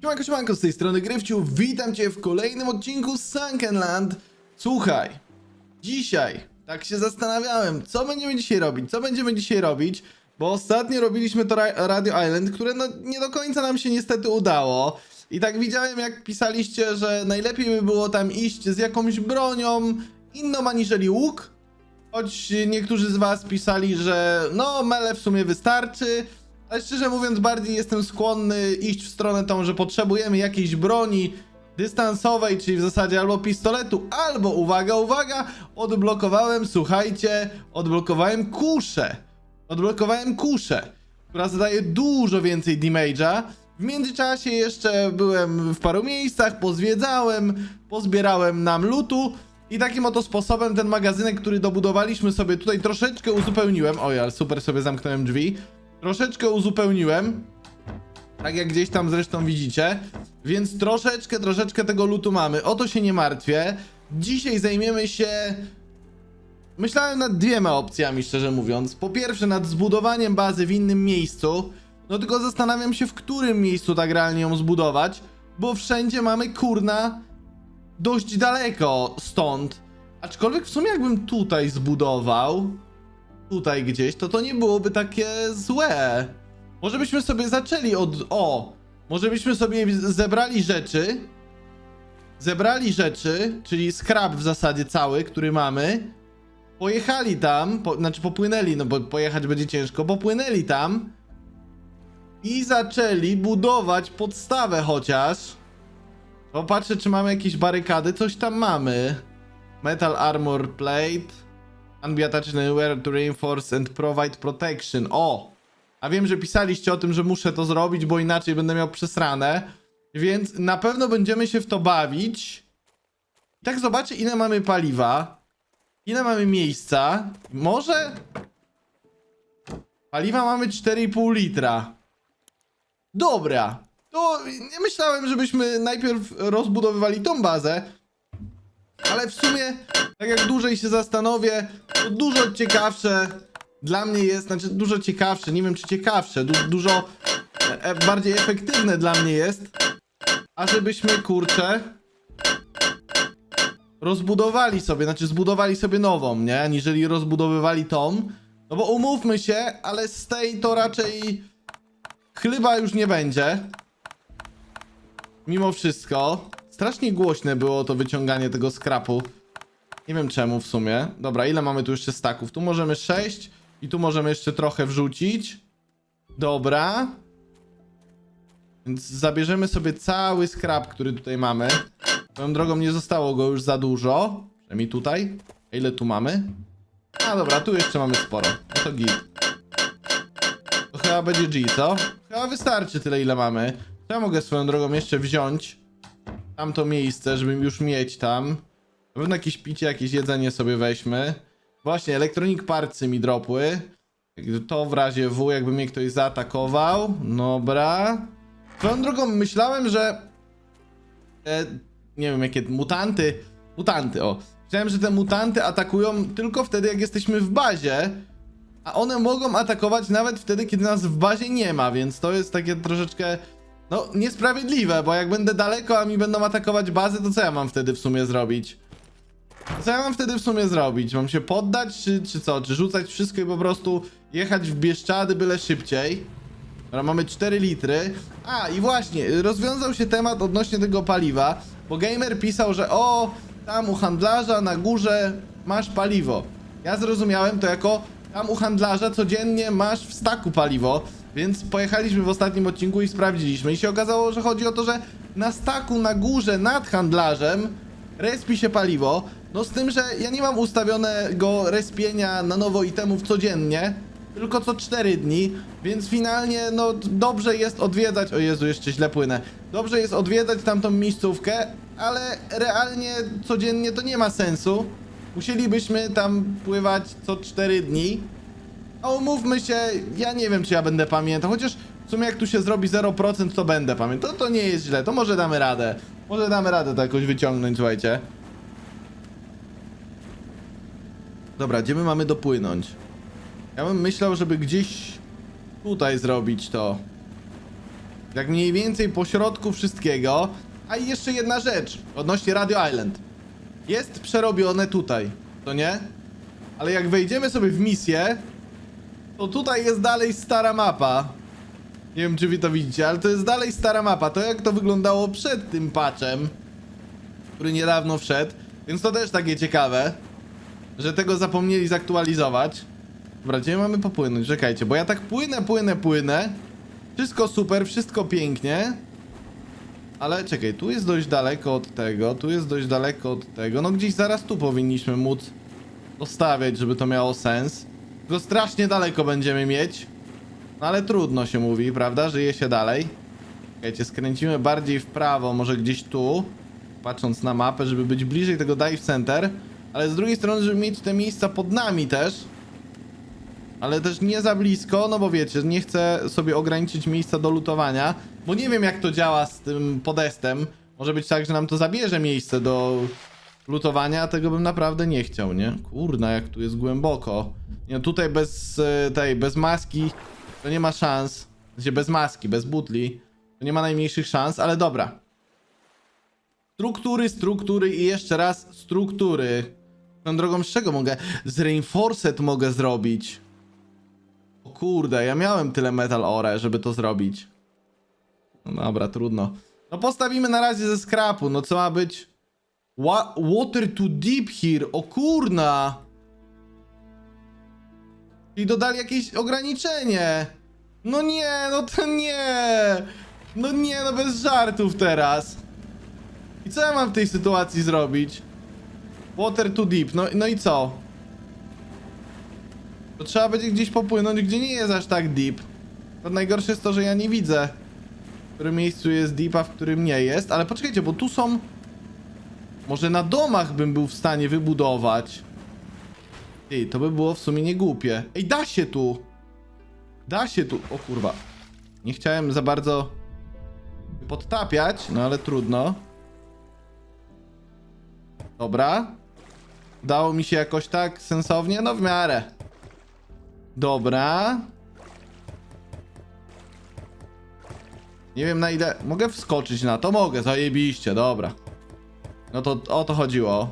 Siemanko, siemanko, z tej strony Gryfciu, witam Cię w kolejnym odcinku Sunkenland. Słuchaj, dzisiaj tak się zastanawiałem, co będziemy dzisiaj robić, co będziemy dzisiaj robić, bo ostatnio robiliśmy to Ra- Radio Island, które no nie do końca nam się niestety udało. I tak widziałem, jak pisaliście, że najlepiej by było tam iść z jakąś bronią inną aniżeli łuk, Choć niektórzy z was pisali, że no mele w sumie wystarczy, ale szczerze mówiąc bardziej jestem skłonny iść w stronę tą, że potrzebujemy jakiejś broni dystansowej, czyli w zasadzie albo pistoletu, albo uwaga, uwaga, odblokowałem, słuchajcie, odblokowałem kuszę. Odblokowałem kuszę, która zadaje dużo więcej damage'a. W międzyczasie jeszcze byłem w paru miejscach, pozwiedzałem, pozbierałem nam lutu i takim oto sposobem ten magazynek, który dobudowaliśmy sobie tutaj troszeczkę uzupełniłem. Oj, ale super sobie zamknąłem drzwi. Troszeczkę uzupełniłem. Tak jak gdzieś tam zresztą widzicie. Więc troszeczkę, troszeczkę tego lutu mamy. O to się nie martwię. Dzisiaj zajmiemy się Myślałem nad dwiema opcjami, szczerze mówiąc. Po pierwsze, nad zbudowaniem bazy w innym miejscu. No tylko zastanawiam się, w którym miejscu tak realnie ją zbudować, bo wszędzie mamy kurna dość daleko stąd. Aczkolwiek w sumie jakbym tutaj zbudował, tutaj gdzieś, to to nie byłoby takie złe. Może byśmy sobie zaczęli od... O! Może byśmy sobie zebrali rzeczy, zebrali rzeczy, czyli scrap w zasadzie cały, który mamy, pojechali tam, po, znaczy popłynęli, no bo pojechać będzie ciężko, popłynęli tam i zaczęli budować podstawę chociaż. Popatrzę, czy mamy jakieś barykady, coś tam mamy. Metal armor plate, unbeatached wear to reinforce and provide protection. O! A wiem, że pisaliście o tym, że muszę to zrobić, bo inaczej będę miał przesrane. Więc na pewno będziemy się w to bawić. I tak zobaczę, ile mamy paliwa. Ile mamy miejsca? Może? Paliwa mamy 4,5 litra. Dobra. To nie myślałem, żebyśmy najpierw rozbudowywali tą bazę. Ale w sumie, tak jak dłużej się zastanowię, to dużo ciekawsze dla mnie jest, znaczy dużo ciekawsze, nie wiem czy ciekawsze, du dużo e, e, bardziej efektywne dla mnie jest, a żebyśmy kurczę rozbudowali sobie, znaczy zbudowali sobie nową, nie? Aniżeli rozbudowywali tą. No bo umówmy się, ale z tej to raczej chleba już nie będzie. Mimo wszystko. Strasznie głośne było to wyciąganie tego skrapu. Nie wiem czemu w sumie. Dobra, ile mamy tu jeszcze staków? Tu możemy 6 i tu możemy jeszcze trochę wrzucić. Dobra. Więc zabierzemy sobie cały skrap, który tutaj mamy. Swoją drogą nie zostało go już za dużo. Przynajmniej tutaj. A ile tu mamy? A dobra, tu jeszcze mamy sporo. No to git. To chyba będzie G, co? Chyba wystarczy tyle, ile mamy. To ja mogę swoją drogą jeszcze wziąć tamto miejsce, żeby już mieć tam. Na pewno jakieś picie, jakieś jedzenie sobie weźmy. Właśnie, Electronic Partsy mi dropły. To w razie W, jakby mnie ktoś zaatakował. Dobra. Swoją drogą myślałem, że... E, nie wiem, jakie mutanty... Mutanty, o. Myślałem, że te mutanty atakują tylko wtedy, jak jesteśmy w bazie. A one mogą atakować nawet wtedy, kiedy nas w bazie nie ma, więc to jest takie troszeczkę... No, niesprawiedliwe, bo jak będę daleko, a mi będą atakować bazy, to co ja mam wtedy w sumie zrobić? Co ja mam wtedy w sumie zrobić? Mam się poddać, czy, czy co? Czy rzucać wszystko i po prostu jechać w Bieszczady byle szybciej? Dobra, mamy 4 litry. A, i właśnie, rozwiązał się temat odnośnie tego paliwa, bo gamer pisał, że o, tam u handlarza na górze masz paliwo. Ja zrozumiałem to jako tam u handlarza codziennie masz w staku paliwo, więc pojechaliśmy w ostatnim odcinku i sprawdziliśmy. I się okazało, że chodzi o to, że na staku na górze nad handlarzem respi się paliwo. No z tym, że ja nie mam ustawionego respienia na nowo itemów codziennie, tylko co 4 dni, więc finalnie no dobrze jest odwiedzać, o Jezu, jeszcze źle płynę, dobrze jest odwiedzać tamtą miejscówkę, ale realnie codziennie to nie ma sensu. Musielibyśmy tam pływać co 4 dni, a umówmy się, ja nie wiem czy ja będę pamiętał, chociaż w sumie jak tu się zrobi 0% to będę pamiętał, to, to nie jest źle, to może damy radę, może damy radę to jakoś wyciągnąć, słuchajcie. Dobra, gdzie my mamy dopłynąć? Ja bym myślał, żeby gdzieś tutaj zrobić to. Tak mniej więcej po środku wszystkiego. A i jeszcze jedna rzecz odnośnie Radio Island. Jest przerobione tutaj, to nie? Ale jak wejdziemy sobie w misję, to tutaj jest dalej stara mapa. Nie wiem, czy wy to widzicie, ale to jest dalej stara mapa. To jak to wyglądało przed tym patchem, który niedawno wszedł. Więc to też takie ciekawe, że tego zapomnieli zaktualizować. Dobra, gdzie mamy popłynąć? Czekajcie, bo ja tak płynę, płynę, płynę. Wszystko super, wszystko pięknie. Ale czekaj, tu jest dość daleko od tego, tu jest dość daleko od tego. No gdzieś zaraz tu powinniśmy móc dostawiać, żeby to miało sens. Tylko strasznie daleko będziemy mieć. No ale trudno się mówi, prawda? Żyje się dalej. Czekajcie, skręcimy bardziej w prawo, może gdzieś tu. Patrząc na mapę, żeby być bliżej tego dive center. Ale z drugiej strony, żeby mieć te miejsca pod nami też. Ale też nie za blisko, no bo wiecie, nie chcę sobie ograniczyć miejsca do lutowania. Bo nie wiem jak to działa z tym podestem. Może być tak, że nam to zabierze miejsce do lutowania, tego bym naprawdę nie chciał, nie? Kurna, jak tu jest głęboko. Nie, no tutaj bez e, tej, bez maski to nie ma szans. Znaczy bez maski, bez butli. To nie ma najmniejszych szans, ale dobra. Struktury, struktury i jeszcze raz struktury. Tą drogą z czego mogę? Z Reinforced mogę zrobić. Kurde, ja miałem tyle Metal Ore, żeby to zrobić. No dobra, trudno. No postawimy na razie ze scrapu, no co ma być? Wa water too deep here, o kurna! I dodali jakieś ograniczenie. No nie, no to nie! No nie, no bez żartów teraz. I co ja mam w tej sytuacji zrobić? Water too deep, no, no i co? To trzeba będzie gdzieś popłynąć, gdzie nie jest aż tak deep. To najgorsze jest to, że ja nie widzę, w którym miejscu jest deep, a w którym nie jest. Ale poczekajcie, bo tu są... Może na domach bym był w stanie wybudować. Ej, to by było w sumie nie głupie. Ej, da się tu! Da się tu... O kurwa. Nie chciałem za bardzo podtapiać, no ale trudno. Dobra. Dało mi się jakoś tak sensownie? No w miarę. Dobra. Nie wiem na ile... Mogę wskoczyć na to? Mogę, zajebiście, dobra. No to o to chodziło.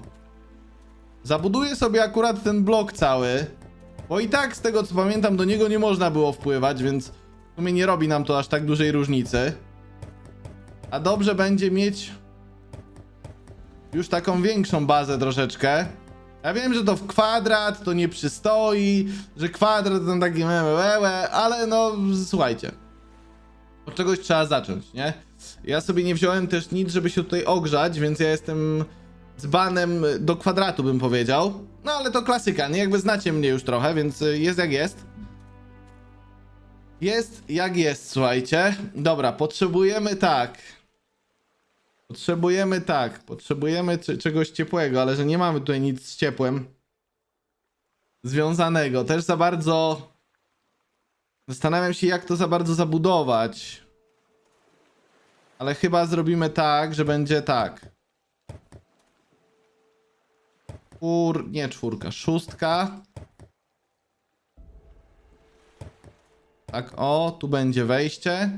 Zabuduję sobie akurat ten blok cały. Bo i tak z tego co pamiętam do niego nie można było wpływać, więc w sumie nie robi nam to aż tak dużej różnicy. A dobrze będzie mieć już taką większą bazę troszeczkę. Ja wiem, że to w kwadrat to nie przystoi, że kwadrat to taki memełe, ale no słuchajcie. Od czegoś trzeba zacząć, nie? Ja sobie nie wziąłem też nic, żeby się tutaj ogrzać, więc ja jestem dzbanem do kwadratu bym powiedział. No ale to klasyka, nie? Jakby znacie mnie już trochę, więc jest jak jest. Jest jak jest, słuchajcie. Dobra, potrzebujemy tak. Potrzebujemy tak, potrzebujemy czegoś ciepłego, ale że nie mamy tutaj nic z ciepłem związanego. Też za bardzo zastanawiam się, jak to za bardzo zabudować. Ale chyba zrobimy tak, że będzie tak. Czwór... nie czwórka, szóstka. Tak, o, tu będzie wejście.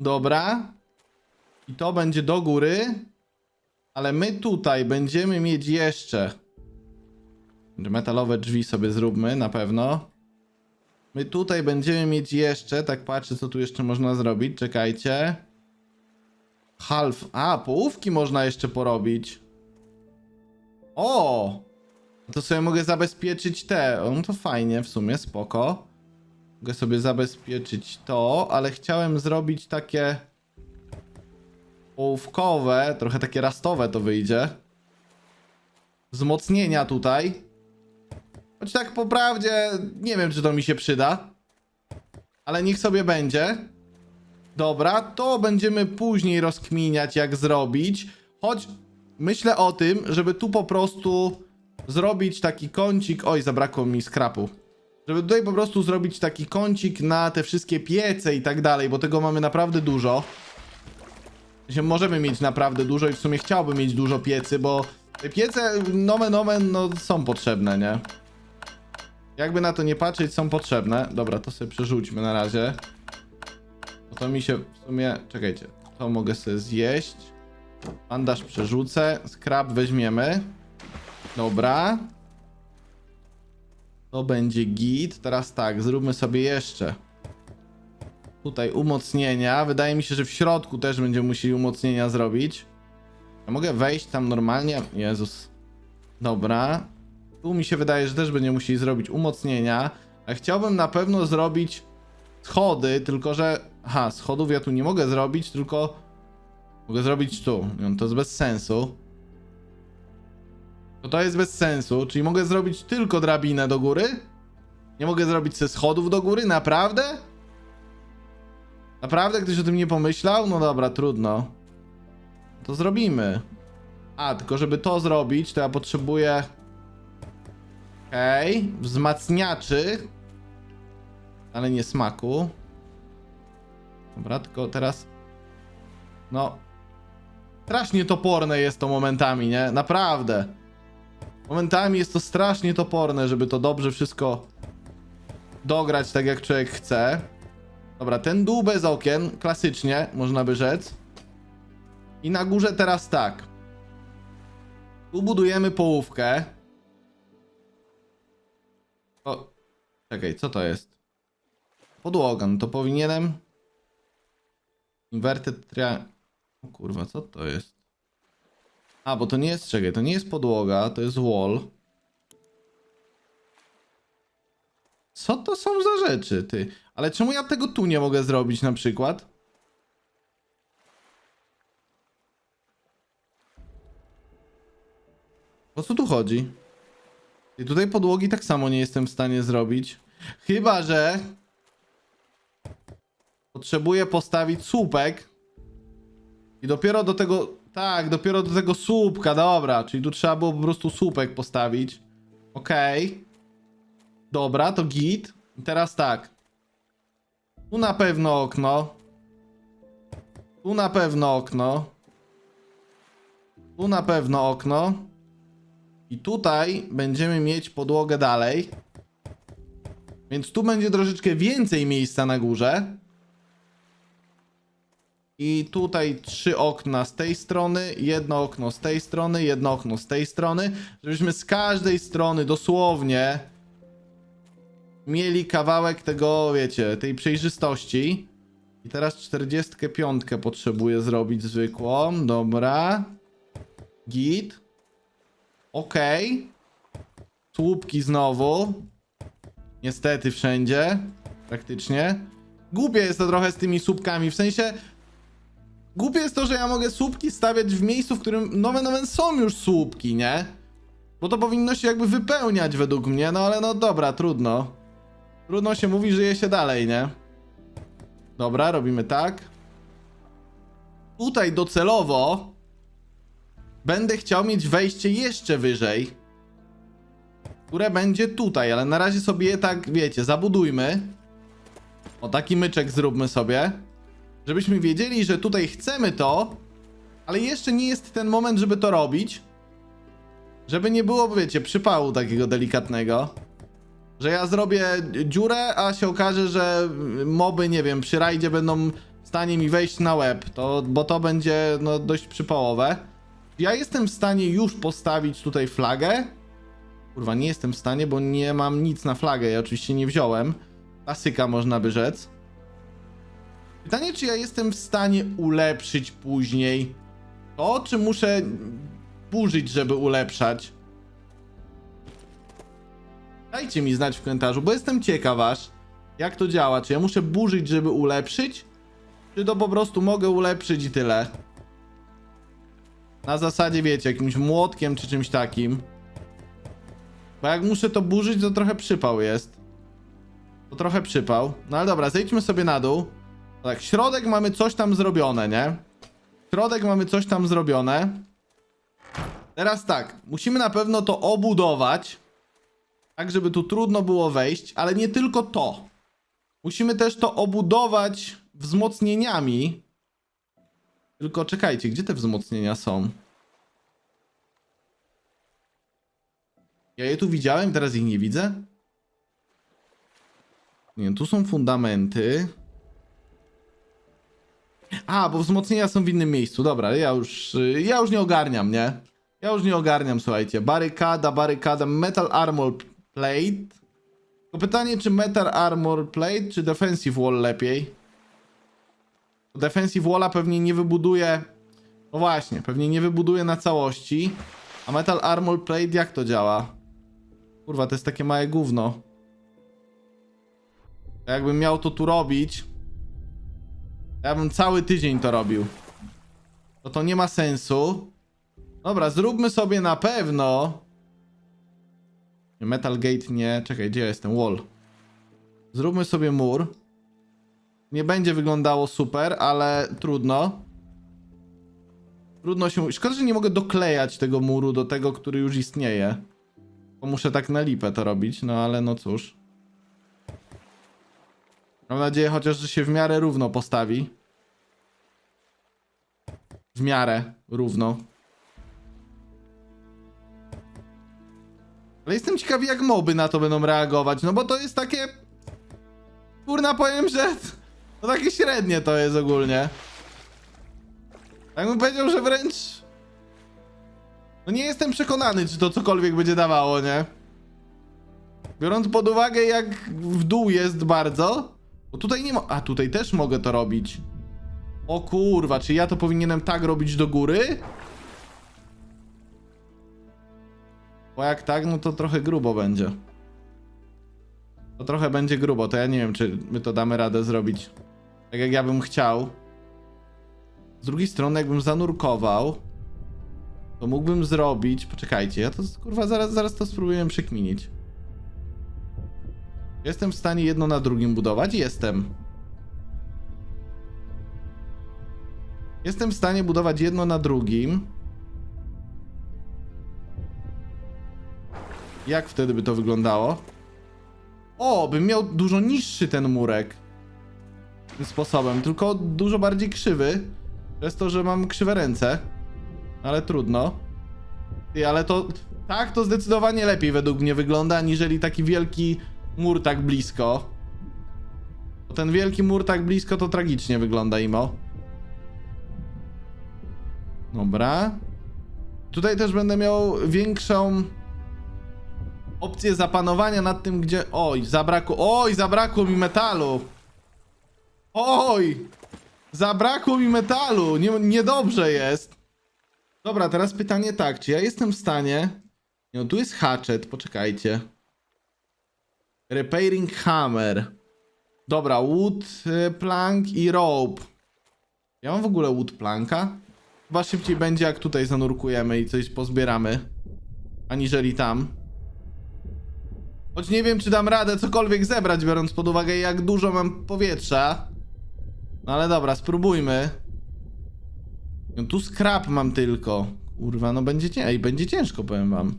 Dobra. I to będzie do góry. Ale my tutaj będziemy mieć jeszcze. Metalowe drzwi sobie zróbmy na pewno. My tutaj będziemy mieć jeszcze. Tak patrzę, co tu jeszcze można zrobić. Czekajcie. Half. A, połówki można jeszcze porobić. O! To sobie mogę zabezpieczyć te. No to fajnie, w sumie, spoko. Mogę sobie zabezpieczyć to, ale chciałem zrobić takie ołówkowe, trochę takie rastowe to wyjdzie. Wzmocnienia tutaj. Choć tak po prawdzie nie wiem, czy to mi się przyda. Ale niech sobie będzie. Dobra, to będziemy później rozkminiać, jak zrobić. Choć myślę o tym, żeby tu po prostu zrobić taki kącik. Oj, zabrakło mi skrapu. Żeby tutaj po prostu zrobić taki kącik na te wszystkie piece i tak dalej, bo tego mamy naprawdę dużo. Sensie możemy mieć naprawdę dużo i w sumie chciałbym mieć dużo piecy, bo te piece, nomen omen, no są potrzebne, nie? Jakby na to nie patrzeć, są potrzebne. Dobra, to sobie przerzućmy na razie. Bo to mi się w sumie... Czekajcie, to mogę sobie zjeść. Bandaż przerzucę, skrab weźmiemy. Dobra. To będzie git. Teraz tak, zróbmy sobie jeszcze. Tutaj umocnienia. Wydaje mi się, że w środku też będziemy musieli umocnienia zrobić. Ja mogę wejść tam normalnie? Jezus. Dobra. Tu mi się wydaje, że też będziemy musieli zrobić umocnienia. Ale chciałbym na pewno zrobić schody, tylko że... Aha, schodów ja tu nie mogę zrobić, tylko... Mogę zrobić tu. No, To jest bez sensu. To to jest bez sensu, czyli mogę zrobić tylko drabinę do góry? Nie mogę zrobić ze schodów do góry? Naprawdę? Naprawdę ktoś o tym nie pomyślał? No dobra, trudno. To zrobimy. A, tylko żeby to zrobić, to ja potrzebuję... Okej, okay. wzmacniaczy. Ale nie smaku. Dobra, tylko teraz... No... Strasznie toporne jest to momentami, nie? Naprawdę. Momentami jest to strasznie toporne, żeby to dobrze wszystko dograć tak jak człowiek chce. Dobra, ten dół bez okien, klasycznie, można by rzec. I na górze teraz tak. Tu budujemy połówkę. O, czekaj, co to jest? Podłoga, no to powinienem... Inverted tria... O kurwa, co to jest? A, bo to nie jest, czekaj, to nie jest podłoga, to jest wall. Co to są za rzeczy, ty? Ale czemu ja tego tu nie mogę zrobić na przykład? O co tu chodzi? I tutaj podłogi tak samo nie jestem w stanie zrobić. Chyba, że... Potrzebuję postawić słupek. I dopiero do tego... Tak, dopiero do tego słupka, dobra. Czyli tu trzeba było po prostu słupek postawić. Okej. Dobra, to git. Teraz tak. Tu na pewno okno. Tu na pewno okno. Tu na pewno okno. I tutaj będziemy mieć podłogę dalej. Więc tu będzie troszeczkę więcej miejsca na górze. I tutaj trzy okna z tej strony, jedno okno z tej strony, jedno okno z tej strony, żebyśmy z każdej strony dosłownie mieli kawałek tego, wiecie, tej przejrzystości. I teraz 45 potrzebuję zrobić zwykłą, dobra. Git. Okej. Słupki znowu. Niestety wszędzie. Praktycznie. Głupie jest to trochę z tymi słupkami, w sensie... Głupie jest to, że ja mogę słupki stawiać w miejscu, w którym nowe nowe są już słupki, nie? Bo to powinno się jakby wypełniać według mnie, no ale no dobra, trudno. Trudno się mówi, żyje się dalej, nie? Dobra, robimy tak. Tutaj docelowo będę chciał mieć wejście jeszcze wyżej. Które będzie tutaj, ale na razie sobie je tak, wiecie, zabudujmy. O, taki myczek zróbmy sobie. Żebyśmy wiedzieli, że tutaj chcemy to, ale jeszcze nie jest ten moment, żeby to robić. Żeby nie było, wiecie, przypału takiego delikatnego. Że ja zrobię dziurę, a się okaże, że moby, nie wiem, przy rajdzie będą w stanie mi wejść na łeb, to, bo to będzie no, dość przypałowe. Ja jestem w stanie już postawić tutaj flagę. Kurwa, nie jestem w stanie, bo nie mam nic na flagę, ja oczywiście nie wziąłem. Klasyka można by rzec. Pytanie, czy ja jestem w stanie ulepszyć później to, czy muszę burzyć, żeby ulepszać? Dajcie mi znać w komentarzu, bo jestem ciekaw aż, jak to działa. Czy ja muszę burzyć, żeby ulepszyć? Czy to po prostu mogę ulepszyć i tyle? Na zasadzie, wiecie, jakimś młotkiem czy czymś takim. Bo jak muszę to burzyć, to trochę przypał jest. To trochę przypał. No ale dobra, zejdźmy sobie na dół. Tak, środek mamy coś tam zrobione, nie? Środek mamy coś tam zrobione. Teraz tak, musimy na pewno to obudować. Tak, żeby tu trudno było wejść, ale nie tylko to. Musimy też to obudować wzmocnieniami. Tylko czekajcie, gdzie te wzmocnienia są? Ja je tu widziałem, teraz ich nie widzę? Nie, tu są fundamenty. A, bo wzmocnienia są w innym miejscu. Dobra, ja już, ja już nie ogarniam, nie? Ja już nie ogarniam, słuchajcie. Barykada, barykada, metal armor plate. Pytanie, czy metal armor plate, czy defensive wall lepiej? Defensive walla pewnie nie wybuduje... No właśnie, pewnie nie wybuduje na całości. A metal armor plate jak to działa? Kurwa, to jest takie małe gówno. Jakbym miał to tu robić, ja bym cały tydzień to robił. To to nie ma sensu. Dobra, zróbmy sobie na pewno. Metal Gate nie. Czekaj, gdzie ja jestem? Wall. Zróbmy sobie mur. Nie będzie wyglądało super, ale trudno. Trudno się. Szkoda, że nie mogę doklejać tego muru do tego, który już istnieje. Bo muszę tak na lipę to robić, no ale no cóż. Mam nadzieję chociaż, że się w miarę równo postawi. W miarę równo. Ale jestem ciekawy, jak moby na to będą reagować, no bo to jest takie... Kurna, powiem, że... To takie średnie to jest ogólnie. Tak bym powiedział, że wręcz... No nie jestem przekonany, czy to cokolwiek będzie dawało, nie? Biorąc pod uwagę, jak w dół jest bardzo... Bo tutaj nie ma... A, tutaj też mogę to robić. O kurwa, czy ja to powinienem tak robić do góry? Bo jak tak, no to trochę grubo będzie. To trochę będzie grubo, to ja nie wiem, czy my to damy radę zrobić. Tak jak ja bym chciał. Z drugiej strony, jakbym zanurkował, to mógłbym zrobić... Poczekajcie, ja to kurwa zaraz, zaraz to spróbuję przekminić. Jestem w stanie jedno na drugim budować? Jestem. Jestem w stanie budować jedno na drugim. Jak wtedy by to wyglądało? O, bym miał dużo niższy ten murek. Tym sposobem, tylko dużo bardziej krzywy. Przez to, że mam krzywe ręce. Ale trudno. Ty, ale to... Tak, to zdecydowanie lepiej według mnie wygląda, aniżeli taki wielki mur tak blisko. Bo ten wielki mur tak blisko to tragicznie wygląda, Imo. Dobra. Tutaj też będę miał większą opcję zapanowania nad tym, gdzie... Oj, zabrakło... Oj, zabrakło mi metalu! Oj! Zabrakło mi metalu! Nie, niedobrze jest! Dobra, teraz pytanie tak, czy ja jestem w stanie... No, tu jest hatchet, poczekajcie. Repairing hammer. Dobra, wood, y, plank i rope. Ja mam w ogóle wood planka? Chyba szybciej będzie jak tutaj zanurkujemy i coś pozbieramy. Aniżeli tam. Choć nie wiem czy dam radę cokolwiek zebrać biorąc pod uwagę jak dużo mam powietrza. No ale dobra, spróbujmy. No tu scrap mam tylko. Kurwa, no będzie, cię Ej, będzie ciężko powiem wam.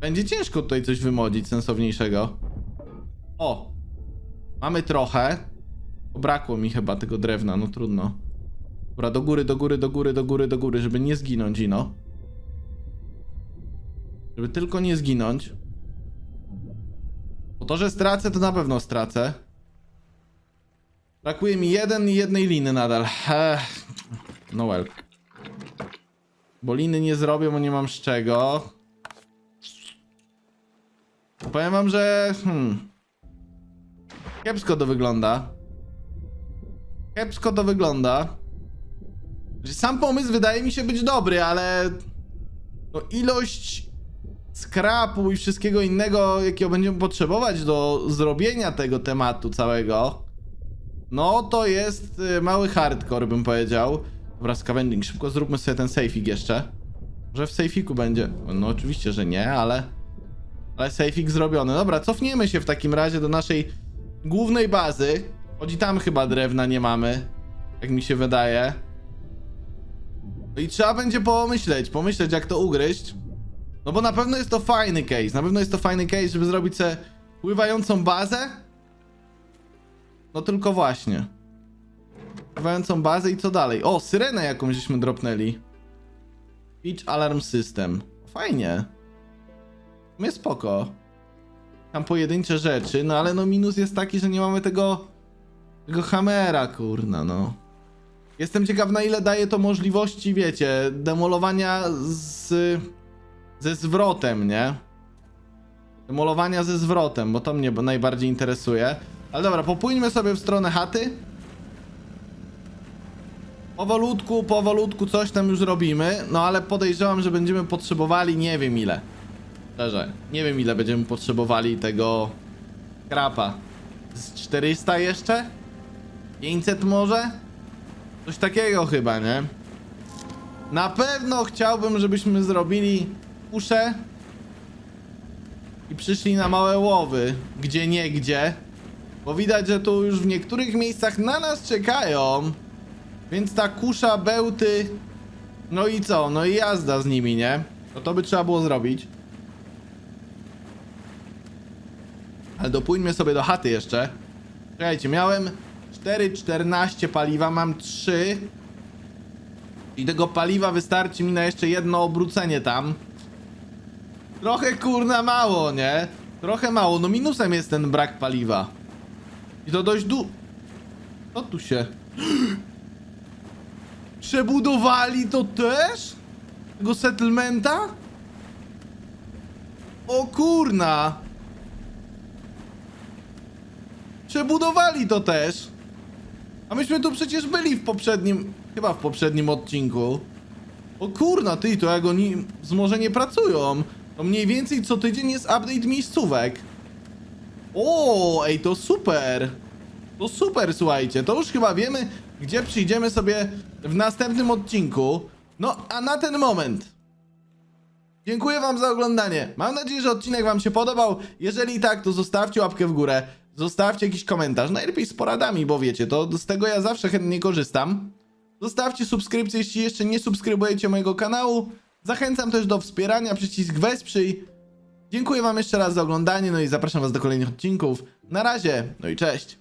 Będzie ciężko tutaj coś wymodzić sensowniejszego. O! Mamy trochę. Brakło mi chyba tego drewna, no trudno. Dobra, do góry, do góry, do góry, do góry, do góry, żeby nie zginąć, Ino. Żeby tylko nie zginąć. Bo to, że stracę, to na pewno stracę. Brakuje mi jeden i jednej liny nadal. Ech. Bo liny nie zrobię, bo nie mam z czego. Powiem wam, że... Hmm. Kiepsko to wygląda. Kiepsko to wygląda. Sam pomysł wydaje mi się być dobry, ale no ilość skrapu i wszystkiego innego, jakiego będziemy potrzebować do zrobienia tego tematu całego, no to jest y, mały hardcore, bym powiedział. Dobra, scavenging, szybko zróbmy sobie ten safeik jeszcze. Może w safeiku będzie. No oczywiście, że nie, ale... Ale safeik zrobiony. Dobra, cofniemy się w takim razie do naszej głównej bazy. Choć i tam chyba drewna nie mamy. Jak mi się wydaje. I trzeba będzie pomyśleć, pomyśleć jak to ugryźć. No bo na pewno jest to fajny case, na pewno jest to fajny case, żeby zrobić sobie pływającą bazę. No tylko właśnie. Pływającą bazę i co dalej? O, syrenę jakąś żeśmy dropnęli. Beach Alarm System. Fajnie. Mnie spoko. Tam pojedyncze rzeczy, no ale no minus jest taki, że nie mamy tego... Tego hamera, kurna, no. Jestem ciekaw, na ile daje to możliwości, wiecie, demolowania z... ze zwrotem, nie? Demolowania ze zwrotem, bo to mnie najbardziej interesuje. Ale dobra, popłyńmy sobie w stronę chaty. Powolutku, powolutku coś tam już robimy, no ale podejrzewam, że będziemy potrzebowali nie wiem ile. Szczerze, nie wiem ile będziemy potrzebowali tego krapa. Z 400 jeszcze? 500 może? Coś takiego chyba, nie? Na pewno chciałbym, żebyśmy zrobili kuszę i przyszli na małe łowy, gdzie nie gdzie. Bo widać, że tu już w niektórych miejscach na nas czekają. Więc ta kusza, bełty. No i co? No i jazda z nimi, nie? No to by trzeba było zrobić. Ale dopłyńmy sobie do chaty jeszcze. Czekajcie, miałem 4,14 paliwa, mam 3. I tego paliwa wystarczy mi na jeszcze jedno obrócenie tam. Trochę kurna mało, nie? Trochę mało. No minusem jest ten brak paliwa. I to dość du... Co tu się... Przebudowali to też? Tego settlementa? O kurna! Przebudowali to też. A myśmy tu przecież byli w poprzednim, chyba w poprzednim odcinku. O kurna, ty, to jak oni wzmożenie pracują. To mniej więcej co tydzień jest update miejscówek. O, ej, to super. To super, słuchajcie. To już chyba wiemy, gdzie przyjdziemy sobie w następnym odcinku. No, a na ten moment Dziękuję wam za oglądanie. Mam nadzieję, że odcinek wam się podobał. Jeżeli tak, to zostawcie łapkę w górę. Zostawcie jakiś komentarz. Najlepiej z poradami, bo wiecie, to z tego ja zawsze chętnie korzystam. Zostawcie subskrypcję, jeśli jeszcze nie subskrybujecie mojego kanału. Zachęcam też do wspierania, przycisk wesprzyj. Dziękuję wam jeszcze raz za oglądanie, no i zapraszam was do kolejnych odcinków. Na razie, no i cześć.